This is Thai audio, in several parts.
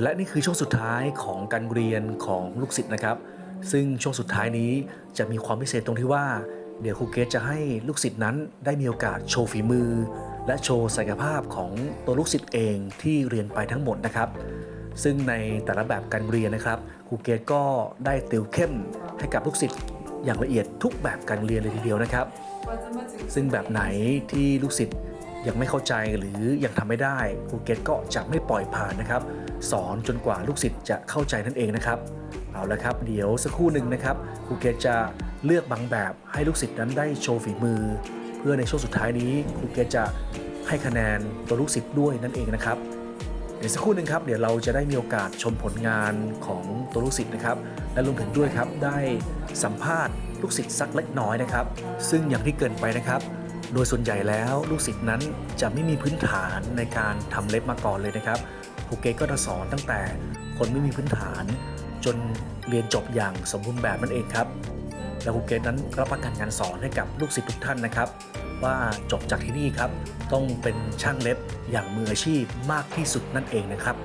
และนี่คือช่วงสุดท้ายของการเรียนของลูกศิษย์นะครับ ซึ่งช่วงสุดท้ายนี้จะมีความพิเศษตรงที่ว่า เดี๋ยวครูเกตจะให้ลูกศิษย์นั้นได้มีโอกาสโชว์ฝีมือ และโชว์ศักยภาพของตัวลูกศิษย์เองที่เรียนไปทั้งหมดนะครับ ซึ่งในแต่ละแบบการเรียนนะครับครูเกตก็ได้ติวเข้มให้กับลูกศิษย์อย่างละเอียดทุกแบบการเรียนเลยทีเดียวนะครับ ซึ่งแบบไหนที่ลูกศิษย์ยังไม่เข้าใจหรือยังทำไม่ได้ครูเกตก็จะไม่ปล่อยผ่านนะครับ สอนจนกว่าลูกศิษย์จะเข้าใจนั่นเองนะครับ เอาละครับ เดี๋ยวสักครู่หนึ่งนะครับครูเกตจะเลือกบางแบบให้ลูกศิษย์นั้นได้โชว์ฝีมือ เพื่อในช่วงสุดท้ายนี้ครูเกตจะให้คะแนนตัวลูกศิษย์ด้วยนั่นเองนะครับเดี๋ยวสักครู่หนึ่งครับเดี๋ยวเราจะได้มีโอกาสชมผลงานของตัวลูกศิษย์นะครับ และรวมถึงด้วยครับได้สัมภาษณ์ลูกศิษย์สักเล็กน้อยนะครับ ซึ่งอย่างที่เกินไปนะครับ โดยส่วนใหญ่แล้วลูกศิษย์นั้นจะไม่มีพื้นฐานในการทำเล็บมาก่อนเลยนะครับ ครูเกตก็จะสอนตั้งแต่คนไม่มีพื้นฐาน จนเรียนจบอย่างสมบูรณ์แบบนั่นเองครับ และครูเกตนั้นรับประกันการสอนให้กับลูกศิษย์ทุกท่านนะครับ ว่าจบจากที่นี่ครับ ต้องเป็นช่างเล็บอย่างมืออาชีพมากที่สุดนั่นเองนะครับ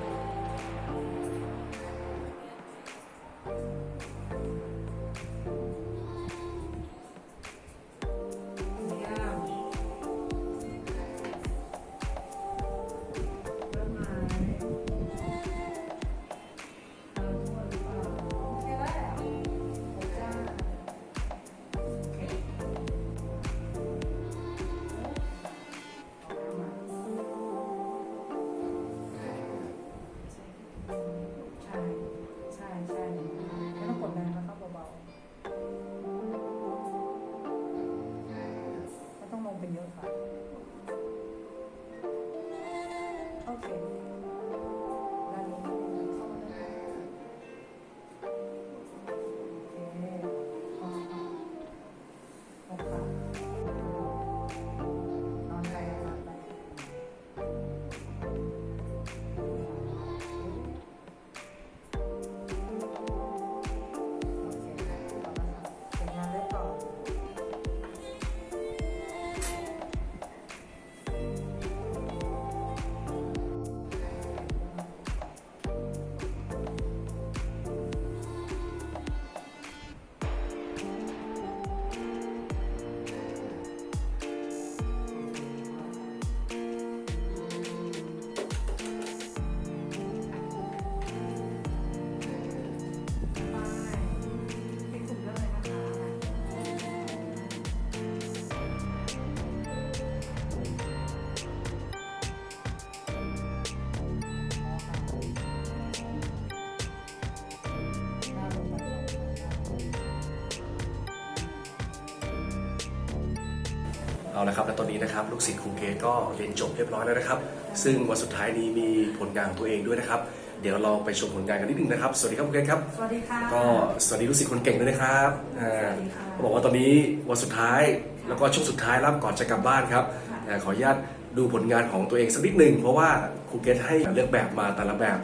เอาละครับและตอนนี้นะครับลูกศิษย์ครูเกตก็เรียนจบเรียบร้อยแล้วนะครับ ซึ่งวันสุดท้ายนี้มีผลงานของตัวเองด้วยนะครับ เดี๋ยวเราไปชมผลงานกันนิดนึงนะครับ สวัสดีครับครูเกตครับ สวัสดีค่ะ ก็สวัสดีลูกศิษย์คนเก่งด้วยนะครับอ่าสวัสดีค่ะ เขาบอกว่าตอนนี้วันสุดท้ายแล้วก็ช่วงสุดท้ายแล้วก่อนจะกลับบ้านครับค่ะอ่าขออนุญาตดูผลงานของตัวเองสักนิดหนึ่งเพราะว่าครูเกตให้เลือกแบบมาแต่ละแบบ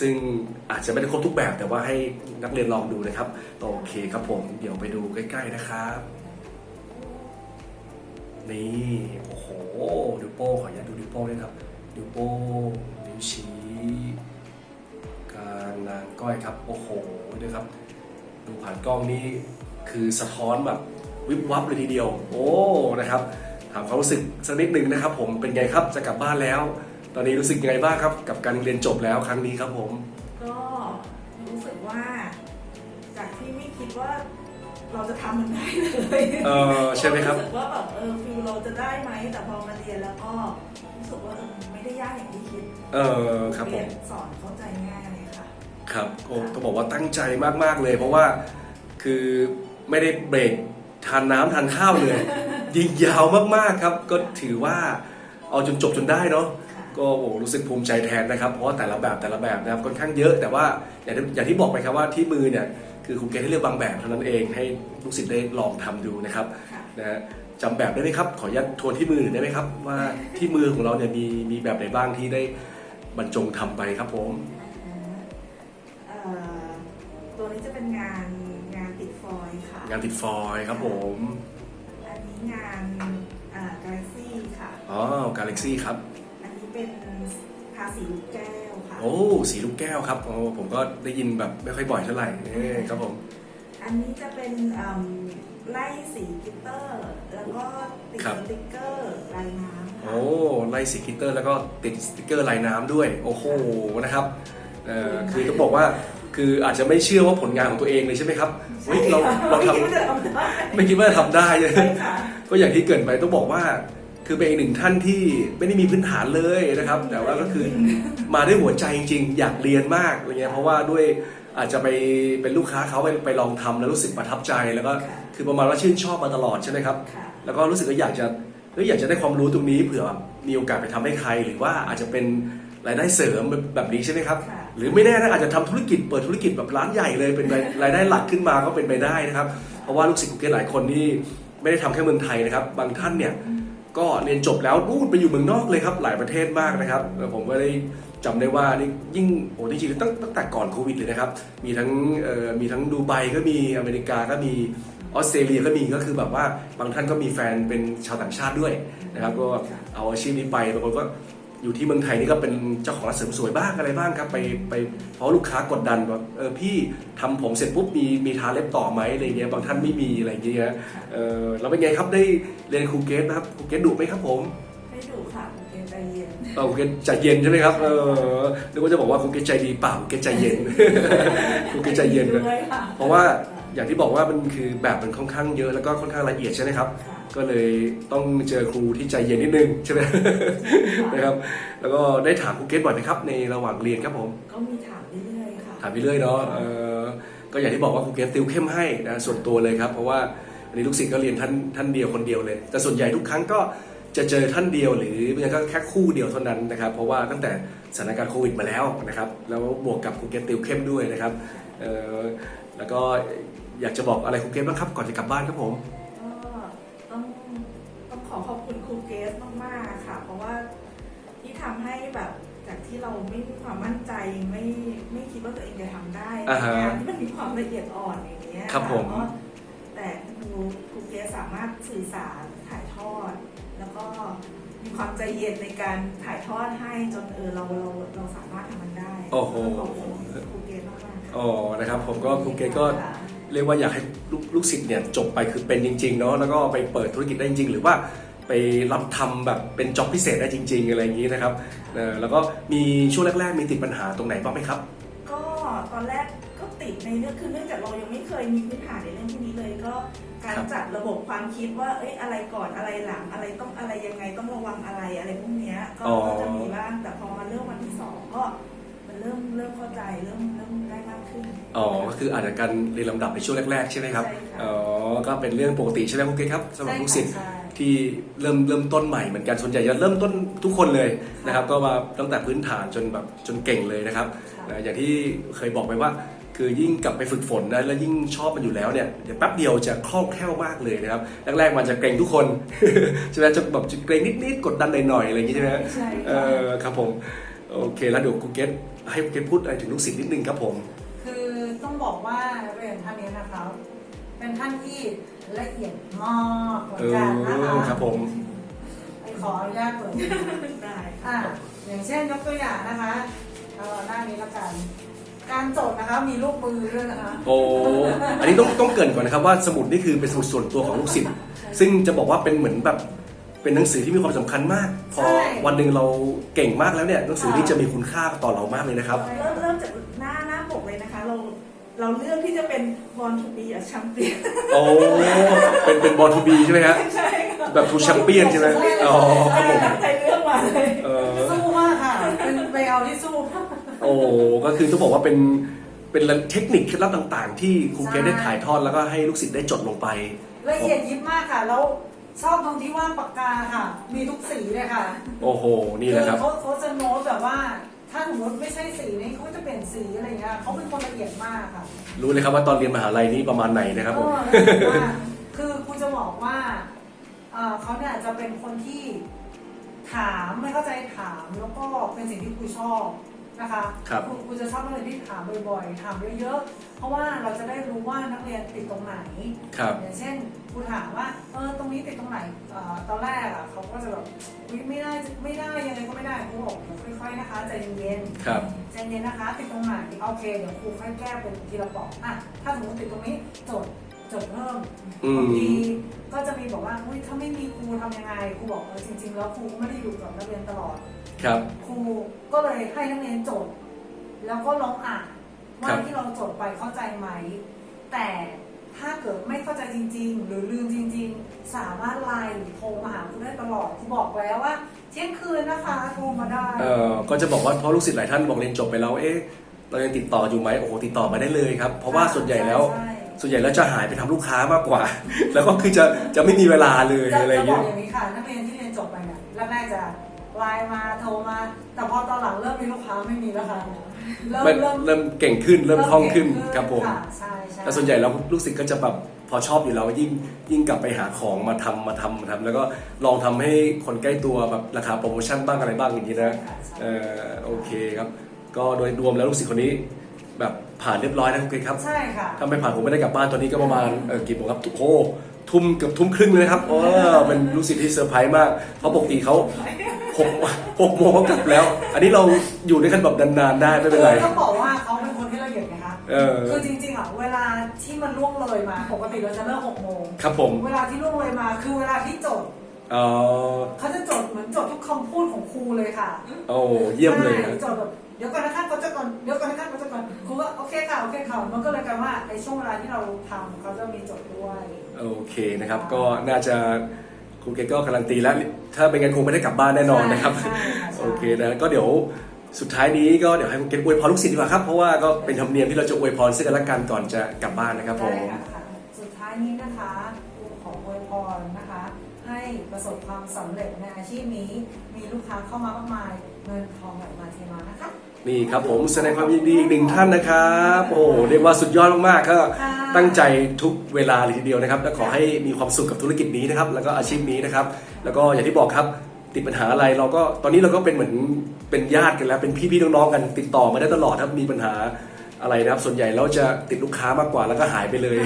ซึ่งอาจจะไม่ได้ครบทุกแบบแต่ว่าให้นักเรียนลองดูนะครับโอเคครับผมเดี๋ยวไปดูใกล้ ๆนะครับ นี่โอ้โหนิ้วโป้งขออนุญาตดูนิ้วโป้งด้วยครับนิ้วโป้งนิ้วชี้กางนางก้อยครับ โอ้โหดูครับ ดูผ่านกล้องนี่คือสะท้อนแบบวิบวับเลยทีเดียว โอ้นะครับถามความรู้สึกสักนิดหนึ่งนะครับ ผมเป็นไงครับจะกลับบ้านแล้ว ตอนนี้รู้สึกยังไงบ้างครับ กับการเรียนจบแล้วครั้งนี้ครับผม ก็รู้สึกว่า จากที่ไม่คิดว่า เราจะทำมันได้เลยเออใช่ไหมครับรู้สึกว่าแบบเออฟิลเราจะได้ไหมแต่พอมาเรียนแล้วก็รู้สึกว่าเออไม่ได้ยากอย่างที่คิดเออครับผเรียมนสอนเข้าใจง่ายค่ะ ครับโอ้ต้องบอกว่าตั้งใจมาก ๆ เลย เพราะว่าคือไม่ได้เบรกทานน้ำทานข้าวเลย ยิงยาวมาก ๆ ครับ ก็ถือว่าเอาจนจบจนได้เนาะค่ะ ก็โอ้รู้สึกภูมิใจแทนนะครับ เพราะว่าแต่ละแบบแต่ละแบบนะครับค่อนข้างเยอะ แต่ว่าอย่างที่อย่างที่บอกไปครับว่าที่มือเนี่ยคือครูเกรทให้เลือกบางแบบเท่านั้นเองให้ลูกศิษย์ได้ลองทำดูนะครับค่ะนะฮะจำแบบได้ไหมครับขออนุญาตทวนที่มือหน่อยได้ไหมครับว่าที่มือของเราเนี่ยมีมีแบบไหนบ้างที่ได้บรรจงทำไปครับผมเอ่อตัวนี้จะเป็นงานงานติดฟอยล์ค่ะ งานติดฟอยล์ครับผม อันนี้งานกาแล็กซี่ค่ะ อ๋อกาแล็กซี่ครับอันนี้ เป็นทาสีลูกแก้วค่ะ โอ้สีลูกแก้วครับโอ้ผมก็ได้ยินแบบไม่ค่อยบ่อยเท่าไหร่เอ้ครับผม อันนี้จะเป็นอืมไล่สีกลิตเตอร์ แล้วก็ติดครับ สติ๊กเกอร์ลายน้ำค่ะโอ้ไล่สีกลิตเตอร์แล้วก็ติดสติกเกอร์ลายน้ำด้วย โอ้โหนะครับเอ่อคือต้องบอกว่าคืออาจจะไม่เชื่อว่าผลงานของตัวเองเลยใช่ไหมครับเฮ้ยเราเราทไม่คิดว่าจะทำได้ำไม่คิดว่าจะทำได้เลยใช่ค่ะก็อย่างที่เกรินไปต้องบอกว่า คือเป็นอีกหนึ่งท่านที่ไม่ได้มีพื้นฐานเลยนะครับ แต่ว่าก็คือมาด้วยหัวใจจริงๆอยากเรียนมากอะไรเงี้ยเพราะว่าด้วยอาจจะไปเป็นลูกค้าเขาไปไปลองทำแล้วรู้สึกประทับใจแล้วก็ค่ะคือประมาณว่าชื่นชอบมาตลอดใช่ไหมครับ ค่ะแล้วก็รู้สึกว่าอยากจะเอ้ยอยากจะได้ความรู้ตรงนี้เผื่อมีโอกาสไปทำให้ใคร หรือว่าอาจจะเป็นรายได้เสริมแบบนี้ใช่ไหมครับ ค่ะ หรือไม่แน่นะอาจจะทำธุรกิจเปิดธุรกิจแบบร้านใหญ่เลยเป็นรายรายได้หลักขึ้นมาก็เป็นไปได้นะครับ เพราะว่าลูกศิษย์กุเกตหลายคนนี่ไม่ได้ทำแค่เมืองไทยนะครับ บางท่านเนี่ย ก็เรียนจบแล้วนู่นไปอยู่เมืองนอกเลยครับ หลายประเทศมากนะครับแล้วผมก็ได้จำได้ว่านี่ยิ่งโอ้จริงๆตั้งตั้งแต่ก่อนโควิดเลยนะครับ มีทั้งมีทั้งดูไบก็มีอเมริกาก็มีออสเตรเลียก็มีก็คือแบบว่าบางท่านก็มีแฟนเป็นชาวต่างชาติด้วยนะครับ ก็เอาอาชีพนี้ไปบางคนก็ อยู่ที่เมืองไทยนี่ก็เป็นเจ้าของร้านเสริมสวยบ้างอะไรบ้างครับไปไปเพราะลูกค้ากดดันว่าเออพี่ทำผมเสร็จปุ๊บมีมีทาเล็บต่อไหมอะไรเงี้ยบางท่านไม่มีอะไรเงี้ยเออเราเป็นไงครับได้เรียนครูเกตนะครับครูเกตดุไหมครับผมไม่ดุค่ะเกณฑ์ใจเย็นเออครูเกตใจเย็นใช่ไหมครับเออนึกว่าจะบอกว่าครูเกตใจดีเปล่าครูเกตใจเย็นครูเกตใจเย็นเลยด้วยค่ะเพราะว่าอย่างที่บอกว่ามันคือแบบมันค่อนข้างเยอะแล้วก็ค่อนข้างละเอียดใช่ไหมครับค่ะ ก็เลยต้องเจอครูที่ใจเย็นนิดนึงใช่ไหมนะครับ แล้วก็ได้ถามครูเกตบ่อยไหมครับในระหว่างเรียนครับผม ก็มีถามเรื่อยๆค่ะ ถามไปเรื่อยเนาะเออก็อย่างที่บอกว่าครูเกตติวเข้มให้นะส่วนตัวเลยครับ เพราะว่าอันนี้ลูกศิษย์ก็เรียนท่านท่านเดียวคนเดียวเลย แต่ส่วนใหญ่ทุกครั้งก็จะเจอท่านเดียวหรือไม่งั้นก็แค่คู่เดียวเท่านั้นนะครับ เพราะว่าตั้งแต่สถานการณ์โควิดมาแล้วนะครับ แล้วบวกกับครูเกตติวเข้มด้วยนะครับเออแล้วก็อยากจะบอกอะไรครูเกตบ้างครับก่อนจะกลับบ้านครับผม ไม่ไม่คิดว่าตัวเองจะทำได้อ่าฮะงานที่มันมีความละเอียดอ่อนอย่างเงี้ยครับผมก็แต่ครูครูเกสสามารถสื่อสารถ่ายทอด แล้วก็มีความใจเย็นในการถ่ายทอดให้จนเออเราเราเราสามารถทำมันได้โอ้โหขอบคุณครูเกสมากๆค่ะ อ๋อนะครับผมก็ครูเกตก็เรียกว่าอยากให้ลูกลูกศิษย์เนี่ยจบไปคือเป็นจริงๆเนาะแล้วก็ไปเปิดธุรกิจได้จริง ๆ หรือว่า ไปรับทำแบบเป็นจ็อบพิเศษได้จริง ๆ อะไรอย่างนี้นะครับเออแล้วก็มีช่วงแรก ๆ มีติดปัญหาตรงไหนบ้างไหมครับ ก็ตอนแรกก็ติดในเรื่องคือเนื่องจากเรายังไม่เคยมีพื้นฐานในเรื่องพวกนี้เลยก็การครับจัดระบบความคิดว่า เอ้ยอะไรก่อนอะไรหลังอะไรต้องอะไรยังไงต้องระวังอะไรอะไรพวกเนี้ยก็ก็จะมีบ้างแต่พอมาเรื่องวันที่สองก็มันเริ่มเริ่มเข้าใจเริ่มเริ่มได้มากขึ้นอ๋อก็คืออาจจะการเรียนลำดับในช่วงแรกๆใช่ไหมครับใช่ค่ะอ๋อก็เป็นเรื่องปกติใช่ไหมครูเกตครับสำหรับลูกศิษย์ใช่ ที่เริ่มเริ่มต้นใหม่เหมือนกันส่วนใหญ่จะเริ่มต้นทุกคนเลยนะครับ ก็มาตั้งแต่พื้นฐานจนแบบจนเก่งเลยนะครับค่ะนะอย่างที่เคยบอกไปว่า คือยิ่งกลับไปฝึกฝนนะแล้วยิ่งชอบมันอยู่แล้วเนี่ยเดี๋ยวแป๊บเดียวจะคล่องแคล่วมากเลยนะครับแรกๆมันจะเกรงทุกคน ใช่ไหมจะแบบจะเกรงนิดๆกดดันหน่อยๆอะไรอย่างงี้ใช่ไหมใช่เอค่ะอครับผมโอเคแล้วเดี๋ยวครูเกตให้ครูเกตพูดอะไรถึงลูกศิษย์นิดนึงครับผม คือต้องบอกว่าเรียนท่านนี้นะคะเป็นท่านที่ ละเอียดมากเหมือเอนกันนะคะอครับผมขออนุญาตเปิดได้อะอย่างเช่นยกตัวอย่างนะคะเอาหน้านี้ละกัน การจดนะคะมีลูกมือด้วยนะคะ โอ้ อันนี้ต้องต้องเกรินก่อนนะครับว่าสมุดนี่คือเป็นสมุดส่วนตัวของลูกศิษย์ ซึ่งจะบอกว่าเป็นเหมือนแบบเป็นหนังสือที่มีความสำคัญมาก พอใช่วันหนึ่งเราเก่งมากแล้วเนี่ยหนังสือนี้จะมีคุณค่าต่อเรามากเลยนะครับ เริ่มเริ่มจากหน้าหน้าปกเลยนะคะ เรา เราเลือกที่จะเป็น born to be a champion โอ้เป็นเป็นบอลทูบีใช่ไหมฮะ ใช่ค่ะแบบทูแชมเปี้ยนใช่ไหมอ๋อครับผมตั้งใจเลือกมาเลยเออสู้มากค่ะ เป็นไปเอาที่สู้โอ้ก็คือต้องบอกว่าเป็นเป็นเทคนิคเคล็ดลับต่างๆ ที่ครูเกรทได้ถ่ายทอดแล้วก็ให้ลูกศิษย์ได้จดลงไป ละเอียดยิบมากค่ะ แล้วชอบตรงที่ว่าปากกาค่ะ มีทุกสีเลยค่ะโอ้โห นี่แหละครับ เขาเขาจะโน้ตแบบว่า ถ้าสมมติไม่ใช่สีนี้เขาจะเปลี่ยนสีอะไรอย่างเงี้ยเขาเป็นคนละเอียดมากค่ะรู้เลยครับว่าตอนเรียนมหาลัยนี้ประมาณไหนนะครับผม เออละเอียดมากคือครูจะบอกว่าเอ่อเขาเนี่ยจะเป็นคนที่ถามไม่เข้าใจถามแล้วก็เป็นสิ่งที่ครูชอบ นะคะครับครูครูจะชอบนักเรียนที่ถามบ่อยๆ ถามเยอะๆ เพราะว่าเราจะได้รู้ว่านักเรียนติดตรงไหน ครับ อย่างเช่นครูถามว่า เออ ตรงนี้ติดตรงไหนเอ่อตอนแรกอะเขาก็จะแบบอุ๊ยไม่ได้ ไม่ได้ ยังไงก็ไม่ได้ครูบอกเดี๋ยวค่อยๆ นะคะ ใจเย็นๆ ครับ ใจเย็นนะคะ ติดตรงไหน โอเค เดี๋ยวครูค่อยแก้เป็นทีละปอกอะ ถ้าสมมติติดตรงนี้จดจดเพิ่มอืม บางทีก็จะมีบอกว่า อุ้ยถ้าไม่มีครูทำยังไง ครูบอกเออจริง ๆ แล้วครูก็ไม่ได้อยู่กับนักเรียนตลอด ครับครูก็เลยให้นักเรียนโจทย์แล้วก็ลองอ่านว่าครับที่เราโจทย์ไปเข้าใจไหม แต่ถ้าเกิดไม่เข้าใจจริง ๆ หรือลืมจริง ๆ สามารถไลน์หรือโทรมาหาครูได้ตลอดครูบอกแล้วว่า เที่ยงคืนนะคะโทรมาได้ เอ่อก็จะบอกว่าเพราะลูกศิษย์หลายท่านบอกเรียนจบไปแล้วเอ๊ะเรายังติดต่ออยู่ไหมโอ้โหติดต่อมาได้เลยครับ เพราะว่าส่วนใหญ่แล้ว ใช่ส่วนใหญ่แล้วจะหายไปทำลูกค้ามากกว่า แล้วก็คือจะจะไม่มีเวลาเลยจะอะไรอจะย่างบอเงี้กยอย่างนี้ค่ะ นักเรียนที่เรียนจบไปเนี่ยแรกๆจะ ไลน์มาโทรมา แต่พอตอนหลังเริ่มมีลูกค้าไม่มีแล้วค่ะเริ่มเริ่มเริ่มเริ่มเก่งขึ้นเริ่มคล่องขึ้นครับผมค่ะใช่ใช่แต่ส่วนใหญ่แล้วลูกศิษย์ก็จะแบบพอชอบอยู่แล้วยิ่งยิ่งกลับไปหาของมาทำมาทำมาทำแล้วก็ลองทำให้คนใกล้ตัวแบบราคาโปรโมชั่นบ้างอะไรบ้างอย่างนี้นะเออโอเคครับ ก็โดยรวมแล้วลูกศิษย์คนนี้ แบบผ่านเรียบร้อยนะคุณเกรซครับ ใช่ค่ะ ถ้าไม่ผ่านผมไม่ได้กลับบ้านตอนนี้ก็ประมาณเออกี่โมงครับโอ้โหทุ่มเกือบทุ่มครึ่งเลยนะครับโอ้เป็นลูกศิษย์ที่เซอร์ไพรส์มากเพราะปกติเขา หกหกโมงเขากลับแล้ว อันนี้เราอยู่ด้วยกันแบบนานๆได้ไม่เป็นไร คือต้องบอกว่าเขาเป็นคนที่ละเอียดไงคะเออ คือจริงๆอะเวลาที่มันล่วงเลยมา ปกติเราจะเลิกหกโมงครับผมเวลาที่ล่วงเลยมา คือเวลาที่จดเออเขาจะจดเหมือนจดทุกคำพูดของครูเลยค่ะโอ้เยี่ยมเลยนะ ใช่จดแบบเดี๋ยวก่อนนะคะเขาจะก่อนเดี๋ยวก่อนนะคะเขาจะก่อนครูก็โอเคค่ะโอเคค่ะมันก็เลยกลายว่าในช่วงเวลาที่เราทำเขาจะมีจดด้วย โอเคนะครับ ก็น่าจะ ครูเกตก็การันตีแล้ว ถ้าเป็นงั้นคงไม่ได้กลับบ้านแน่นอนนะครับ ใช่ค่ะใช่ โอเคนะ ก็เดี๋ยวสุดท้ายนี้ก็เดี๋ยวให้ครูเกตอวยพรลูกศิษย์ดีกว่าครับ เพราะว่าก็เป็นธรรมเนียมที่เราจะอวยพรซึ่งกันและกันก่อนจะกลับบ้านนะครับผมได้ค่ะ สุดท้ายนี้นะคะครูขออวยพรนะคะ ให้ประสบความสำเร็จในอาชีพนี้ มีลูกค้าเข้ามามากมาย เงินทองไหลมาเทมานะคะ นี่ครับผมแสดงความยินดีอีกหนึ่งท่านนะครับโอ้โหเรียกว่าสุดยอดมากๆก็ค่ะตั้งใจทุกเวลาเลยทีเดียวนะครับ และขอให้มีความสุขกับธุรกิจนี้นะครับ แล้วก็อาชีพนี้นะครับ แล้วก็อย่างที่บอกครับติดปัญหาอะไรเราก็ตอนนี้เราก็เป็นเหมือนเป็นญาติกันแล้วเป็นพี่ๆน้องๆกันติดต่อมาได้ตลอดครับมีปัญหาอะไรนะครับ ส่วนใหญ่เราจะติดลูกค้ามากกว่าแล้วก็หายไปเลย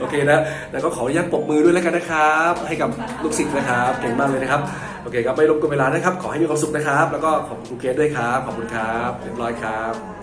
โอเคนะแล้วก็ขออนุญาตปรบมือด้วยแล้วกันนะครับ ให้กับลูกศิษย์นะครับเก่งมากเลยนะครับ โอเคครับไม่รบกวนเวลานะครับ ขอให้มีความสุขนะครับ แล้วก็ขอบคุณครูเคสด้วยครับ ขอบคุณครับ เรียบร้อยครับ